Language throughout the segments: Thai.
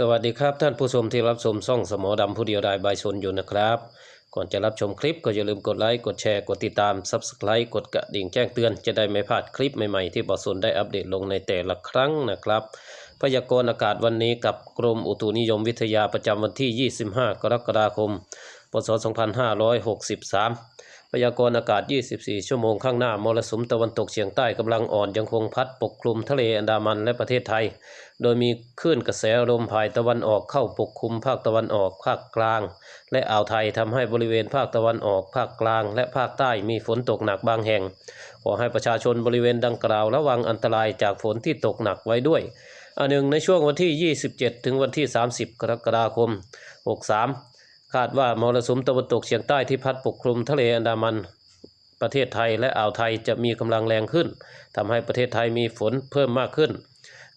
สวัสดีครับท่านผู้ชมที่รับชมช่องสมอดำผู้เดียวดายบายชนอยู่นะครับ ก่อนจะรับชมคลิปก็อย่าลืมกดไลค์กดแชร์กดติดตาม Subscribe กดกระดิ่งแจ้งเตือนจะได้ไม่พลาดคลิปใหม่ๆที่บอสนได้อัปเดตลงในแต่ละครั้งนะครับ พยากรณ์อากาศวันนี้กับกรมอุตุนิยมวิทยาประจำวันที่ 25 กรกฎาคม พศ 2563 พยากรณ์อากาศ 24 ชั่วโมงข้างหน้ามรสุมตะวันตกเฉียงใต้กำลังอ่อนยังคงพัดปกคลุมทะเลอันดามันและประเทศไทย โดยมีคลื่นกระแสลมภายตะวันออกเข้าปกคลุมภาคตะวันออกภาคกลาง และอ่าวไทยทำให้บริเวณภาคตะวันออกภาคกลาง และภาคใต้มีฝนตกหนักบางแห่ง ขอให้ประชาชนบริเวณดังกล่าวระวังอันตรายจากฝนที่ตกหนักไว้ด้วยอันหนึ่งในช่วงวันที่ 27 ถึงวันที่ 30 กรกฎาคม 63 คาดว่ามรสุมตะวันตกเฉียงใต้ที่พัดปกคลุมทะเลอันดามันประเทศไทยและอ่าวไทยจะมีกำลังแรงขึ้นทำให้ประเทศไทยมีฝนเพิ่มมากขึ้น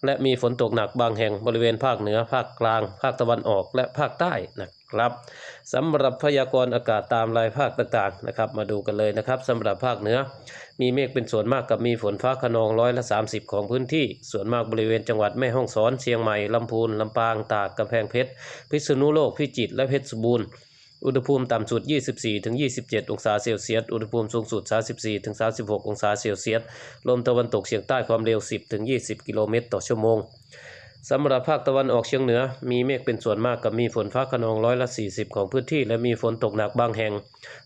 และมีฝนตกหนักบางแห่งบริเวณภาคเหนือภาคกลาง ภาคตะวันออกและภาคใต้นะ ครับสำหรับพยากรณ์อากาศตามรายภาคต่างๆนะครับ มาดูกันเลยนะครับสำหรับภาคเหนือ มีเมฆเป็นส่วนมากกับมีฝนฟ้าขนองร้อยละ 30 ของพื้นที่ ส่วนมากบริเวณจังหวัดแม่ฮ่องสอนเชียงใหม่ลำพูนลำปางตากกำแพงเพชร พิษณุโลกพิจิตรและเพชรบูรณ์อุณหภูมิต่ำสุด 24ถึง27 องศาเซลเซียส อุณหภูมิสูงสุด 34ถึง36 องศาเซลเซียส ลมตะวันตกเฉียงใต้ความเร็ว 10ถึง20 กิโลเมตรต่อชั่วโมง สำหรับภาคตะวันออกเฉียงเหนือ มีเมฆเป็นส่วนมากกับมีฝนฟ้าขนองร้อยละ 40 ของพื้นที่ และมีฝนตกหนักบางแห่ง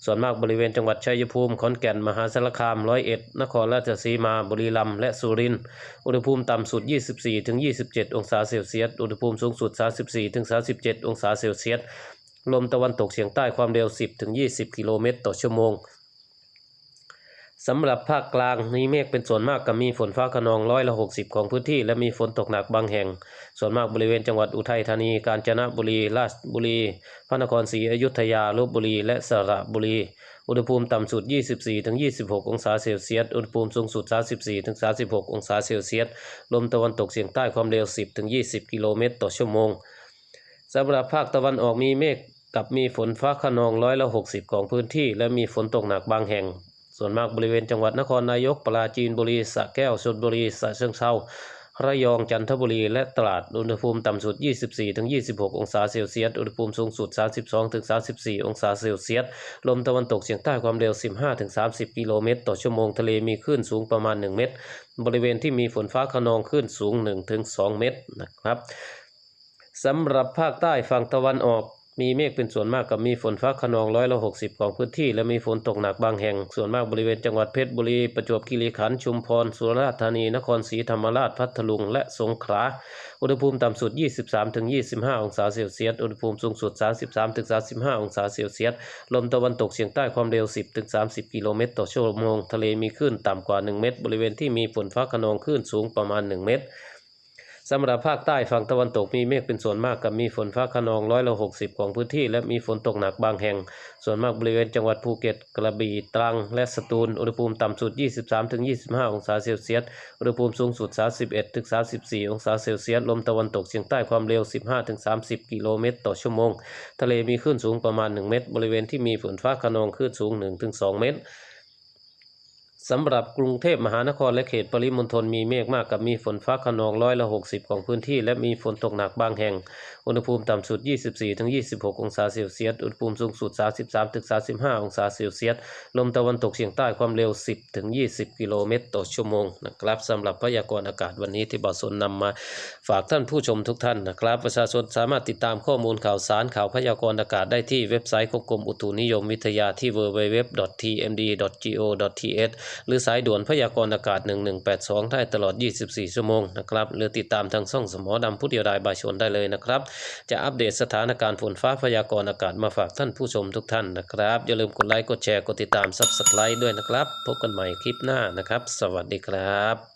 ส่วนมากบริเวณจังหวัดชัยภูมิ ขอนแก่น มหาสารคาม ร้อยเอ็ด นครราชสีมา บุรีรัมย์ และสุรินทร์ อุณหภูมิต่ำสุด 24ถึง27 องศาเซลเซียส อุณหภูมิสูงสุด 34ถึง37 องศาเซลเซียส ลมตะวันตกเฉียงใต้ความเร็ว 10ถึง20 กิโลเมตรต่อชั่วโมง สำหรับภาคกลางมีเมฆเป็นส่วนมากกับมีฝนฟ้าขนองร้อยละ60ของพื้นที่ และมีฝนตกหนักบางแห่ง ส่วนมากบริเวณจังหวัดอุทัยธานี กาญจนบุรี ราชบุรี พระนครศรีอยุธยาลบบุรี และสระบุรี อุณหภูมิต่ำสุด 24ถึง26 องศาเซลเซียส อุณหภูมิสูงสุด 34ถึง36 องศาเซลเซียส ลมตะวันตกเฉียงใต้ความเร็ว 10ถึง20 กิโลเมตรต่อชั่วโมงสำหรับภาคตะวันออกมีเมฆกับมีฝนฟ้าขนองร้อยละ60 ของพื้นที่ และมีฝนตกหนักบางแห่ง ส่วนมากบริเวณจังหวัดนครนายกปราจีนบุรีสระแก้วชลบุรีสระเชิงเทราระยองจันทบุรีและตราดอุณหภูมิต่ำสุด 24-26 องศาเซลเซียส อุณหภูมิสูงสุด 32-34 องศาเซลเซียส ลมตะวันตกเฉียงใต้ความเร็ว 15-30 กิโลเมตร ต่อชั่วโมง ทะเลมีคลื่นสูงประมาณ 1 เมตร บริเวณที่มีฝนฟ้าขนองคลื่นสูง 1-2 เมตรนะครับสำหรับภาคใต้ฝั่งตะวันออก มีเมฆเป็นส่วนมากกับมีฝนฟ้าขนองร้อยละ60ของพื้นที่ และมีฝนตกหนักบางแห่ง ส่วนมากบริเวณจังหวัดเพชรบุรี ประจวบคีรีขันธ์ชุมพร สุราษฎร์ธานี นครศรีธรรมราช พัทลุง และสงขลา อุณหภูมิต่ำสุด 23ถึง25 องศาเซลเซียส อุณหภูมิสูงสุด 33ถึง35 องศาเซลเซียส ลมตะวันตกเฉียงใต้ความเร็ว 10ถึง30 กิโลเมตรต่อชั่วโมง ทะเลมีคลื่นต่ำกว่า 1 เมตร บริเวณที่มีฝนฟ้าขนองคลื่นสูงประมาณ 1 เมตร สำหรับภาคใต้ฝั่งตะวันตกมีเมฆเป็นส่วนมากกับมีฝนฟ้าขนองร้อยละ60ของพื้นที่ และมีฝนตกหนักบางแห่ง ส่วนมากบริเวณจังหวัดภูเก็ตกระบี่ตรัง และสตูลอุณหภูมิต่ำสุด 23ถึง25 องศาเซลเซียสอุณหภูมิสูงสุด 31ถึง34 องศาเซลเซียสลมตะวันตกเฉียงใต้ความเร็ว 15ถึง30 กิโลเมตรต่อชั่วโมง ทะเลมีคลื่นสูงประมาณ 1 เมตร บริเวณที่มีฝนฟ้าขนองคลื่นสูง1ถึง2เมตร สำหรับกรุงเทพมหานครและเขตปริมณฑลมีเมฆมากกับมีฝนฟ้าขนองร้อยละ 60 ของพื้นที่ และมีฝนตกหนักบางแห่ง อุณหภูมิต่ำสุด 24ถึง26 องศาเซลเซียส อุณหภูมิสูงสุด 33ถึง35 องศาเซลเซียส ลมตะวันตกเฉียงใต้ความเร็ว 10ถึง20 กิโลเมตรต่อชั่วโมงนะครับสำหรับพยากรณ์อากาศวันนี้ที่บอสนนำมาฝากท่านผู้ชมทุกท่านนะครับ ประชาชนสามารถติดตามข้อมูลข่าวสารข่าวพยากรณ์อากาศได้ที่เว็บไซต์ของกรมอุตุนิยมวิทยาที่ www.tmd.go.th หรือสายด่วนพยากรณ์อากาศ 1182 ได้ตลอด 24 ชั่วโมงนะครับหรือติดตามทางช่องสมอดำผู้เดียวดายบายชนได้เลยนะครับ จะอัปเดตสถานการณ์ฝนฟ้าพยากรณ์อากาศมาฝากท่านผู้ชมทุกท่านนะครับ อย่าลืมกดไลค์กดแชร์กดติดตาม Subscribe ด้วยนะครับ พบกันใหม่คลิปหน้านะครับ สวัสดีครับ